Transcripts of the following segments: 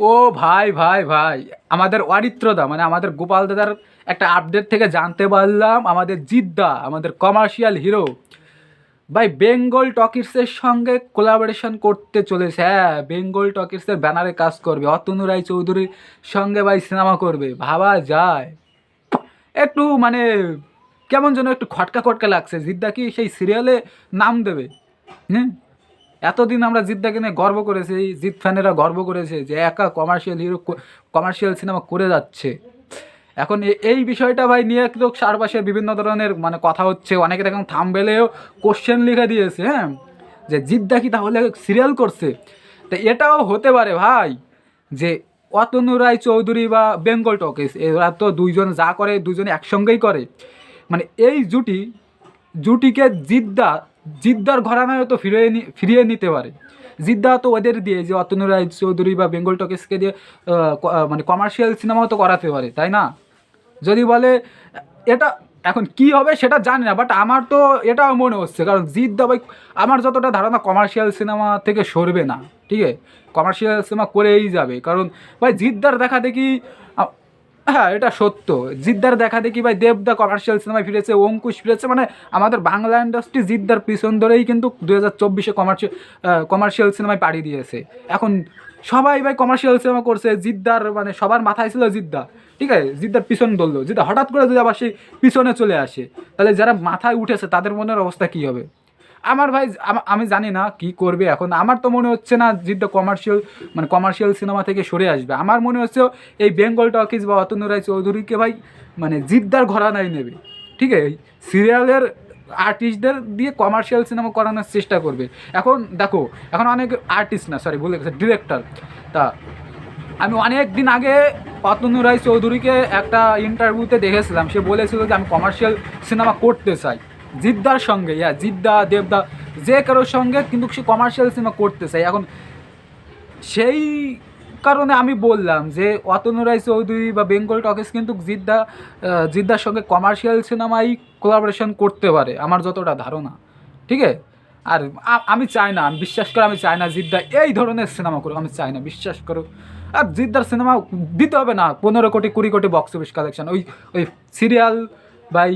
ও ভাই ভাই ভাই, আমাদের অরিত্রদা মানে আমাদের গোপাল দাদার একটা আপডেট থেকে জানতে পারলাম, আমাদের জিদ্দা, আমাদের কমার্শিয়াল হিরো ভাই বেঙ্গল টকিসের সঙ্গে কোলাবোরেশন করতে চলেছে। হ্যাঁ বেঙ্গল টকিসের ব্যানারে কাজ করবে, অতনু রায় চৌধুরীর সঙ্গে ভাই সিনেমা করবে। ভাবা যায়। একটু মানে কেমন যেন একটু খটকা খটকা লাগছে। জিদ্দা কি সেই সিরিয়ালে নাম দেবে? হুম? এতদিন আমরা জিদ্দাকে নিয়ে গর্ব করেছি, জিদ ফ্যানেরা গর্ব করেছে যে একা কমার্শিয়াল হিরো কমার্শিয়াল সিনেমা করে যাচ্ছে। এখন এই বিষয়টা ভাই নিয়ে তো চারপাশে বিভিন্ন ধরনের মানে কথা হচ্ছে, অনেকে দেখুন থামবেলেও কোশ্চেন লিখে দিয়েছে হ্যাঁ? যে জিদ্দা কি তাহলে সিরিয়াল করছে? তো এটাও হতে পারে ভাই যে অতনু রায় চৌধুরী বা বেঙ্গল টকিস, এরা তো দুইজন যা করে দুজনে একসঙ্গেই করে। মানে এই জুটি, জুটিকে জিদ্দা জিদ্দার ঘরানায় তো ফিরিয়ে ফিরিয়ে নিতে পারে। জিদ্দা তো ওদের দিয়ে যে অতনু রায়, চৌধুরী বা বেঙ্গল টকিসকে দিয়ে মানে কমার্শিয়াল সিনেমাও তো করাতে পারে, তাই না? যদি বলে, এটা এখন কি হবে সেটা জানি না বাট আমার তো এটাও মনে হচ্ছে, কারণ জিদ্দা ভাই, আমার যতটা ধারণা কমার্শিয়াল সিনেমা থেকে সরবে না, ঠিক আছে? কমার্শিয়াল সিনেমা করেই যাবে, কারণ ভাই জিদ্দার দেখা দেখি হ্যাঁ এটা সত্য। জিদ্দার দেখা দেখি ভাই দেবদা কমার্শিয়াল সিনেমায় ফিরেছে, অঙ্কুশ ফিরেছে মানে আমাদের বাংলা ইন্ডাস্ট্রি জিদ্দার পিছন ধরেই কিন্তু দু হাজার চব্বিশে কমার্শিয়াল কমার্শিয়াল সিনেমায় পাড়ি দিয়েছে। এখন সবাই ভাই কমার্শিয়াল সিনেমা করছে, জিদ্দার মানে সবার মাথায় ছিল জিদ্দা, ঠিক আছে? জিদ্দার পিছন ধরলো। জিদ্দা হঠাৎ করে যদি আবার সেই পিছনে চলে আসে, তাহলে যারা মাথায় উঠেছে, তাদের মনের অবস্থা কী হবে? আমার ভাই, আমি জানি না কি করবে এখন। আমার তো মনে হচ্ছে না জিদ্দা কমার্শিয়াল মানে কমার্শিয়াল সিনেমা থেকে সরে আসবে। আমার মনে হচ্ছে এই বেঙ্গল টকিজ বা অতনু রায় চৌধুরীকে ভাই মানে জিদ্দার ঘরানায় নেবে। ঠিক আছে? সিরিয়ালের আর্টিস্টদের দিয়ে কমার্শিয়াল সিনেমা করানোর চেষ্টা করবে। এখন দেখো, এখন অনেক আর্টিস্ট না সরি ভুলে গেছে ডিরেক্টর তা, আমি অনেক দিন আগে অতনু রায় চৌধুরীকে একটা ইন্টারভিউতে দেখেছিলাম। সে বলেছিল যে আমি কমার্শিয়াল সিনেমা করতে চাই। জিদ্দার সঙ্গে, ইয়া, জিদ্দা, দেবদা, যে কারোর সঙ্গে কিন্তু সে কমার্শিয়াল সিনেমা করতে চাই এখন সেই কারণে আমি বললাম যে, অতনু রায় চৌধুরী বা বেঙ্গল টকিস কিন্তু জিদ্দা জিদ্দার সঙ্গে কমার্শিয়াল সিনেমাই কোলাবোরেশন করতে পারে, আমার যতটা ধারণা। ঠিক আছে? আর আমি চাই না, আমি বিশ্বাস করো আমি চাই না জিদ্দা এই ধরনের সিনেমা করুক, আমি চাই না, বিশ্বাস করো আর জিদ্দার সিনেমা দিতে হবে না, পনেরো কোটি, কুড়ি কোটি বক্স অফিস কালেকশন ওই ওই সিরিয়াল বাই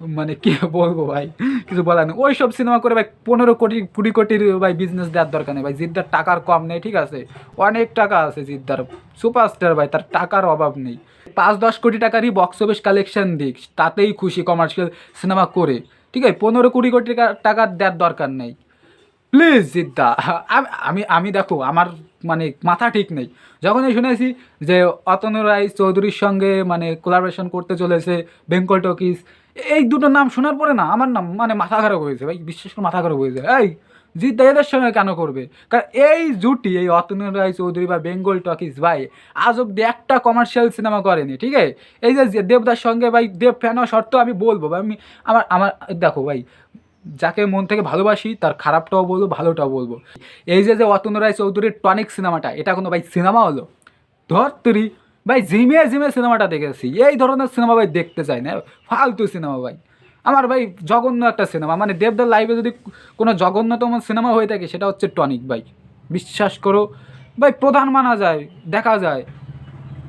মানে কি বলব ভাই? কিছু বলার নেই। ওই সব সিনেমা করে ভাই পনেরো কোটি, কুড়ি কোটির ভাই বিজনেস দেওয়ার দরকার নেই ভাই। জিদ্দার টাকার কম নেই, ঠিক আছে? অনেক টাকা আছে জিদ্দার। সুপারস্টার ভাই, তার টাকার অভাব নেই। পাঁচ, দশ কোটি টাকারই বক্স অফিস কালেকশন দিক, তাতেই খুশি কমার্শিয়াল সিনেমা করে। ঠিক আছে? পনেরো, কুড়ি কোটি টাকা টাকা দেওয়ার দরকার নেই। প্লিজ জিদ্দা, আমি আমি দেখো, আমার মানে মাথা ঠিক নেই। যখনই শুনেছি যে অতনু রায় চৌধুরীর সঙ্গে মানে কোলাবোরেশন করতে চলেছে বেঙ্গল টকিস এই দুটো নাম শোনার পরে না আমার নাম মানে মাথা খারাপ হয়েছে ভাই, বিশ্বাস করে মাথা খারাপ হয়েছে এই, জিদ্দা এদের সঙ্গে কেন করবে? কারণ এই জুটি, এই অতনু রায় চৌধুরী বা বেঙ্গল টকিস ভাই, আজ অব্দি একটা কমার্শিয়াল সিনেমা করেনি, ঠিক আছে? এই যে দেবদার সঙ্গে ভাই, দেব ফ্যান সত্ত্বেও আমি বলব ভাই, আমি, আমার আমার, দেখো ভাই যাকে মন থেকে ভালোবাসি, তার খারাপটাও বলব, ভালোটাও বলব। এই যে যে অতনু রায় চৌধুরীর টনিক সিনেমাটা, এটা কোনো ভাই সিনেমা হলো? ধর তুরি ভাই জিমে জিমে সিনেমাটা দেখেছি। এই ধরনের সিনেমা ভাই দেখতে চাই না। ফালতু সিনেমা ভাই। আমার ভাই জঘন্য একটা সিনেমা। মানে দেবদার লাইভে যদি কোনো জঘন্যতম সিনেমা হয়ে থাকে, সেটা হচ্ছে টনিক ভাই। বিশ্বাস করো। ভাই, প্রধান মানা যায়, দেখা যায়।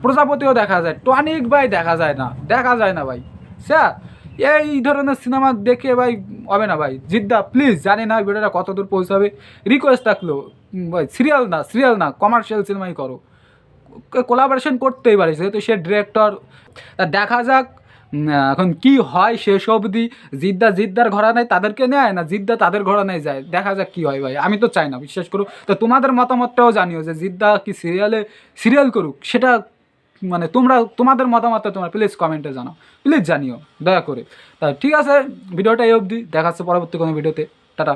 প্রজাপতিও দেখা যায়। টনিক ভাই দেখা যায় না। দেখা যায় না ভাই। স্যার এই ধরনের সিনেমা দেখে ভাই হবে না ভাই। জিদ্দা প্লিজ জানি না ভিডিওটা কত দূর পৌঁছাবে। রিকোয়েস্ট থাকল। ভাই সিরিয়াল না সিরিয়াল না কমার্শিয়াল সিনেমাই করো। কোলাবোরেশন করতেই পারে, যেহেতু সে ডিরেক্টর দেখা যাক এখন কি হয় শেষ অবধি। জিদ্দা জিদ্দার ঘরা নেয়, তাদেরকে নেয় না জিদ্দা তাদের ঘরা নেয় যায়? দেখা যাক কি হয় ভাই, আমি তো চাই না, বিশ্বাস করুক তো তোমাদের মতামতটাও জানিও যে জিদ্দা কি সিরিয়ালে সিরিয়াল করুক, সেটা মানে তোমরা, তোমাদের মতামতটা তোমরা প্লিজ কমেন্টে জানাও। প্লিজ জানিও, দয়া করে। তা ঠিক আছে, ভিডিওটা এই অবধি। দেখাচ্ছে পরবর্তী কোনো ভিডিওতে। টাটা।